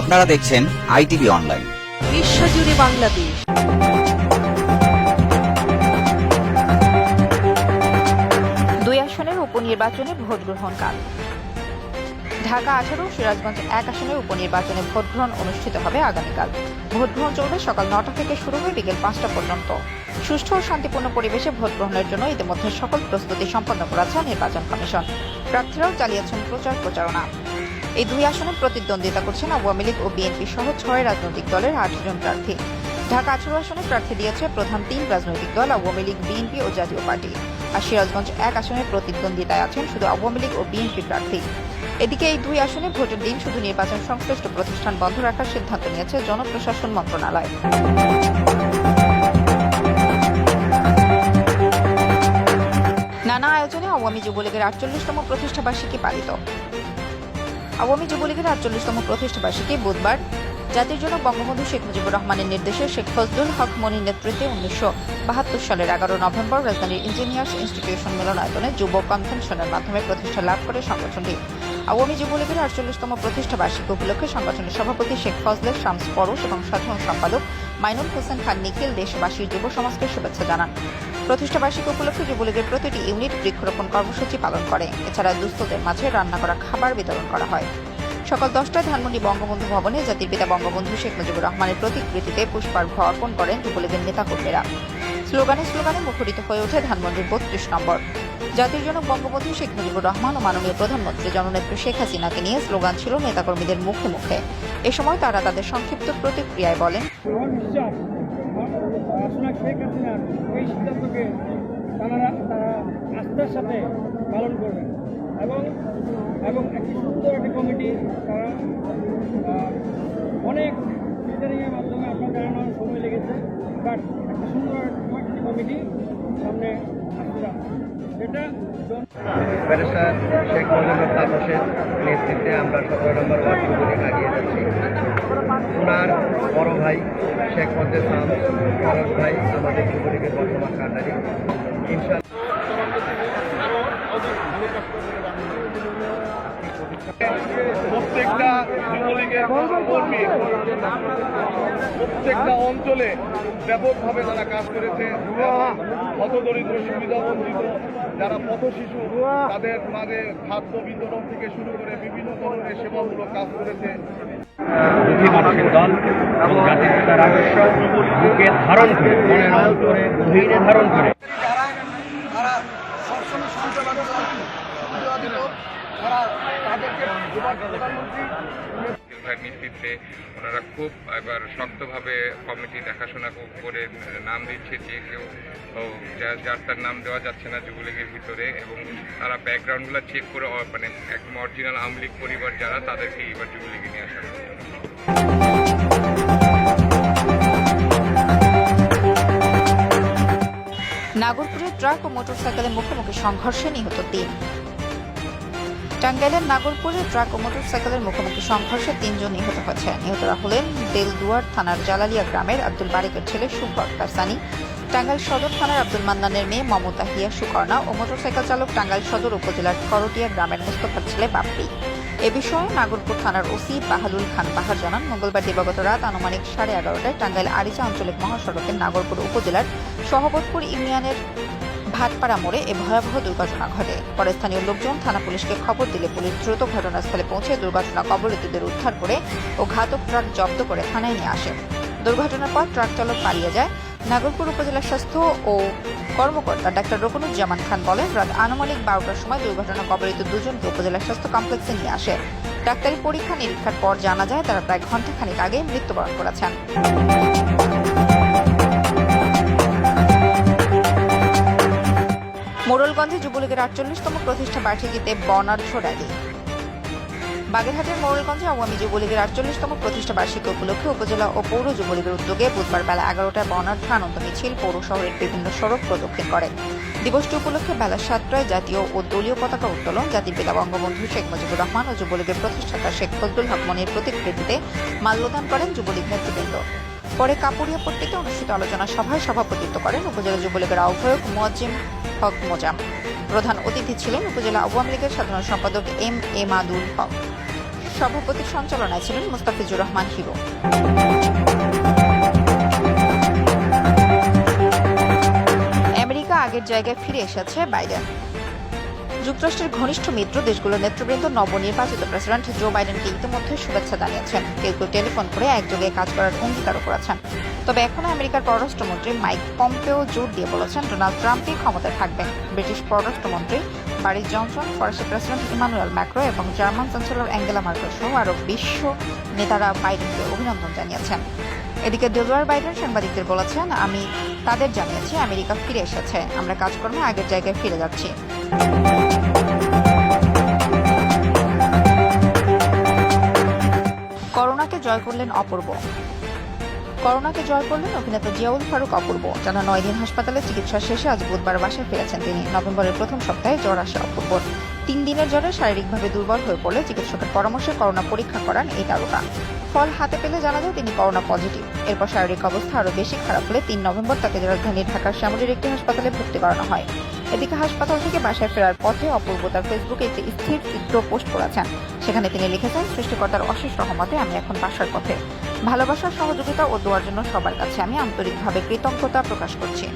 আপনারা দেখছেন ITV online. বিশ্বজুড়ে বাংলাদেশ। দুই আসনের উপনির্বাচনে ভোট গ্রহণ কাল। ঢাকা আঠারো সিরাজগঞ্জ এক আসনের উপনির্বাচনে ভোট গ্রহণ অনুষ্ঠিত হবে আগামীকাল। ভোট গ্রহণ চলবে সকাল নটা থেকে শুরু হয়ে বিকেল পাঁচটা পর্যন্ত। সুষ্ঠু ও শান্তিপূর্ণ পরিবেশে ভোট গ্রহণের জন্য ইতিমধ্যে সকল প্রস্তুতি সম্পন্ন করেছে নির্বাচন কমিশন। প্রার্থীরাও চালিয়েছেন প্রচার প্রচারণা। এই দুই আসনে প্রতিদ্বন্দ্বিতা করছেন আওয়ামী লীগ ও বিএনপি সহ ছয় রাজনৈতিক দলের আটজন প্রার্থী। ঢাকা আঠারো আসনে প্রার্থী দিয়েছে প্রধান তিন রাজনৈতিক দল আওয়ামী লীগ, বিএনপি ও জাতীয় পার্টি। আর সিরাজগঞ্জ এক আসনে প্রতিদ্বন্দ্বিতায় আছেন শুধু আওয়ামী লীগ ও বিএনপি প্রার্থী। এদিকে এই দুই আসনে ভোটের দিন শুধু নির্বাচন সংশ্লিষ্ট প্রতিষ্ঠান বন্ধ রাখার সিদ্ধান্ত নিয়েছে জনপ্রশাসন মন্ত্রণালয়। নানা আয়োজনে আওয়ামী যুবলীগের আটচল্লিশতম প্রতিষ্ঠাবার্ষিকী পালিত। আওয়ামী যুবলীগের আটচল্লিশতম প্রতিষ্ঠাবার্ষিকী বুধবার। জাতির জন্য বঙ্গবন্ধু শেখ মুজিবুর রহমানের নির্দেশে শেখ ফজলুল হক মনির নেতৃত্বে উনিশশো বাহাত্তর সালের এগারো নভেম্বর রাজধানীর ইঞ্জিনিয়ার্স ইনস্টিটিউশন মিলনায়তনে যুব কনভেনশনের মাধ্যমে প্রতিষ্ঠা লাভ করে সংগঠনটি আওয়ামী যুবলীগের আটচল্লিশতম প্রতিষ্ঠা বার্ষিকী উপলক্ষে সংগঠনের সভাপতি শেখ ফজলে শামস পরশ এবং সাধারণ সম্পাদক মাইনুল হোসেন খান নিখিল দেশবাসীর যুব সমাজকে শুভেচ্ছা জানান। প্রতিষ্ঠা বার্ষিকী উপলক্ষে যুবলীগের প্রতিটি ইউনিট বৃক্ষরোপণ কর্মসূচি পালন করে। এছাড়া দুস্থদের মাঝে রান্না করা খাবার বিতরণ করা হয়। সকাল দশটায় ধানমন্ডি বঙ্গবন্ধু ভবনে জাতির পিতা বঙ্গবন্ধু শেখ মুজিবুর রহমানের প্রতিকৃতিতে পুষ্পার্ঘ অর্পণ করেন যুবলীগের নেতাকর্মীরা। স্লোগানে স্লোগানে মুখরিত হয়ে ওঠে ধানমন্ডির বত্রিশ নম্বর। জাতির জনক বঙ্গবন্ধু শেখ মুজিবুর রহমান ও মাননীয় প্রধানমন্ত্রী জননেত্রী শেখ হাসিনাকে নিয়ে স্লোগান ছিল নেতাকর্মীদের মুখে মুখে। এ সময় তারা তাদের সংক্ষিপ্ত প্রতিক্রিয়ায় বলেন সাথে পালন এবং এবং একটি সুন্দর অনেক মাধ্যমে আপনার জানানোর সময় লেগেছে, বাট সুন্দর কমিটি সামনে এটা ব্যারিস্টার শেখ মুজিবুর তাপসের নেতৃত্বে আমরা সতেরো নম্বর ওয়ার্ড আগিয়ে যাচ্ছি। ওনার বড় ভাই শেখ মদ্দের সাম ফরজ ভাই আমাদের যুবলীগের বর্তমান কান্ডারি ইনশাল্লাহ প্রত্যেকটা যুবলীগের কর্মী। প্রত্যেকটা অঞ্চলে ব্যাপকভাবে তারা কাজ করেছে। হতদরিদ্র সুবিধা বঞ্চিত যারা পথ শিশু তাদের মাঝে খাদ্য বিতরণ থেকে শুরু করে বিভিন্ন ধরনের সেবামূলক কাজ করেছে। দুটি মানুষের দল এবং জাতির পিতার আদর্শ বুকে ধারণ করে মনের অন্তরে গভীরে ধারণ করে। ভাইয়ের নেতৃত্বে ওনারা খুব এবার শক্তভাবে কমিটি দেখাশোনা করে নাম দিচ্ছে যে কেউ যার তার নাম দেওয়া যাচ্ছে না যুবলীগের ভিতরে এবং তারা ব্যাকগ্রাউন্ডগুলো চেক করে মানে একদম অরিজিনাল আওয়ামী লীগ পরিবার যারা, তাদেরকে এবার যুবলীগে নিয়ে আসা। নাগরপুরে ট্রাক ও মোটরসাইকেলের মুখোমুখি সংঘর্ষে নিহত তিন টাঙ্গাইলের নাগরপুরে ট্রাক ও মোটরসাইকেলের মুখোমুখি সংঘর্ষে তিনজন নিহত হয়েছে নিহতরা হলেন বেলদুয়ার থানার জালালিয়া গ্রামের আব্দুল বারিকের ছেলে শুভ আক্তার সানি টাঙ্গাইল সদর থানার আব্দুল মান্নানের মেয়ে মমতা হিয়া সুকর্ণা ও মোটরসাইকেল চালক টাঙ্গাইল সদর উপজেলার করটিয়া গ্রামের মোস্তফার ছেলে বাপ্পি। এ বিষয়ে নাগরপুর থানার ওসি বাহালুল খান পাহাড় জানান। মঙ্গলবার দিবাগত রাত আনুমানিক সাড়ে এগারোটায় টাঙ্গাইল আরিচা আঞ্চলিক মহাসড়কের নাগরপুর উপজেলার সহবতপুর ইউনিয়নের ভাটপাড়া মোড়ে এ ভয়াবহ দুর্ঘটনা ঘটে। পরে স্থানীয় লোকজন থানা পুলিশকে খবর দিলে পুলিশ দ্রুত ঘটনাস্থলে পৌঁছে দুর্ঘটনা কবলিতদের উদ্ধার করে ও ঘাতক ট্রাক জব্দ করে থানায় নিয়ে আসে। দুর্ঘটনার পর ট্রাক চালক পালিয়ে যায়। নাগরপুর উপজেলা স্বাস্থ্য ও কর্মকর্তা ডাক্তার রকনুজ্জামান খান বলেন, রাত আনুমানিক বারোটার সময় দুর্ঘটনা কবলিত দুজনকে উপজেলা স্বাস্থ্য কমপ্লেক্সে নিয়ে আসে। ডাক্তারি পরীক্ষা নিরীক্ষার পর জানা যায়, তারা প্রায় ঘণ্টাখানিক আগে মৃত্যুবরণ করেছেন। মোড়লগঞ্জে যুবলীগের আটচল্লিশতম প্রতিষ্ঠা বার্ষিকীতে বর্ণাঢ্য র্যালি। বাগেরহাটের মোড়লগঞ্জে আওয়ামী যুবলীগের আটচল্লিশতম প্রতিষ্ঠা বার্ষিকী উপলক্ষে উপজেলা ও পৌর যুবলীগের উদ্যোগে বুধবার বেলা এগারোটায় বর্ণাঢ্য আনন্দ মিছিল পৌর শহরের বিভিন্ন সড়ক প্রদক্ষিণ করে। দিবসটি উপলক্ষে বেলা সাতটায় জাতীয় ও দলীয় পতাকা উত্তোলন জাতির পিতা বঙ্গবন্ধু শেখ মুজিবুর রহমান ও যুবলীগের প্রতিষ্ঠাতা শেখ ফজলুল হক মনির প্রতিকৃতিতে মাল্যদান করেন যুবলীগ নেতৃবৃন্দ। পরে কাপুরিয়া পট্টিতে অনুষ্ঠিত আলোচনা সভায় সভাপতিত্ব করেন উপজেলা যুবলীগের আহ্বায়ক মোয়াজ্জিম হক মোজাম। প্রধান অতিথি ছিলেন উপজেলা আওয়ামী লীগের সাধারণ সম্পাদক এম এ মাদুল হক। সভাপতির সঞ্চালনায় ছিলেন মুস্তাফিজুর রহমান হিরো। আমেরিকা আগের জায়গায় ফিরে এসেছে বাইডেন। যুক্তরাষ্ট্রের ঘনিষ্ঠ মিত্র দেশগুলোর নেতৃবৃন্দ নবনির্বাচিত প্রেসিডেন্ট জো বাইডেনকে ইতিমধ্যে শুভেচ্ছা জানিয়েছেন। কেউ কেউ টেলিফোন করে একযোগে কাজ করার অঙ্গীকারও করেছেন। তবে এখনও আমেরিকার পররাষ্ট্রমন্ত্রী মাইক পম্পেও জোর দিয়ে বলেছেন, ডোনাল্ড ট্রাম্পই ক্ষমতায় থাকবেন। ব্রিটিশ পররাষ্ট্রমন্ত্রী বারিস জনসন, ফরাসি প্রেসিডেন্ট ইমানুয়েল ম্যাক্রো এবং জার্মান চ্যান্সেলর অ্যাঙ্গেলা মার্কেল সহ আরও বিশ্ব নেতারা বাইডেনকে অভিনন্দন জানিয়েছেন। এদিকে ডেলোয়ার বাইডেন সাংবাদিকদের বলেছেন, আমি তাদের জানিয়েছি, আমেরিকা ফিরে এসেছে। আমরা কাজকর্মে আগের জায়গায় ফিরে যাচ্ছি। জয় করলেন অপূর্ব। করোনাকে জয় করলেন অভিনেতা জিয়াউল ফারুক অপূর্ব। টানা নয় দিন হাসপাতালে চিকিৎসা শেষে আজ বুধবার বাসায় ফিরেছেন তিনি। নভেম্বরের প্রথম সপ্তাহে জ্বর আসে অপূর্বর। তিন দিনের জ্বরে শারীরিকভাবে দুর্বল হয়ে পড়লে চিকিৎসকের পরামর্শে করোনা পরীক্ষা করান এই তারকা। ফল হাতে পেলে জানা যায় তিনি করোনা পজিটিভ। এরপর শারীরিক অবস্থা আরও বেশি খারাপ হলে তিন নভেম্বর তাকে রাজধানী ঢাকার শ্যামলীর একটি হাসপাতালে ভর্তি করানো হয়। এদিকে হাসপাতাল থেকে বাসায় ফেরার পথে অপূর্ব তার ফেসবুকে একটি স্থির চিত্র পোস্ট করেছেন। সেখানে তিনি লিখেছেন, সৃষ্টিকর্তার অশেষ রহমতে আমি এখন বাসার পথে। ভালোবাসার সহযোগিতা ও দোয়ার জন্য সবার কাছে আমি আন্তরিকভাবে কৃতজ্ঞতা প্রকাশ করছি।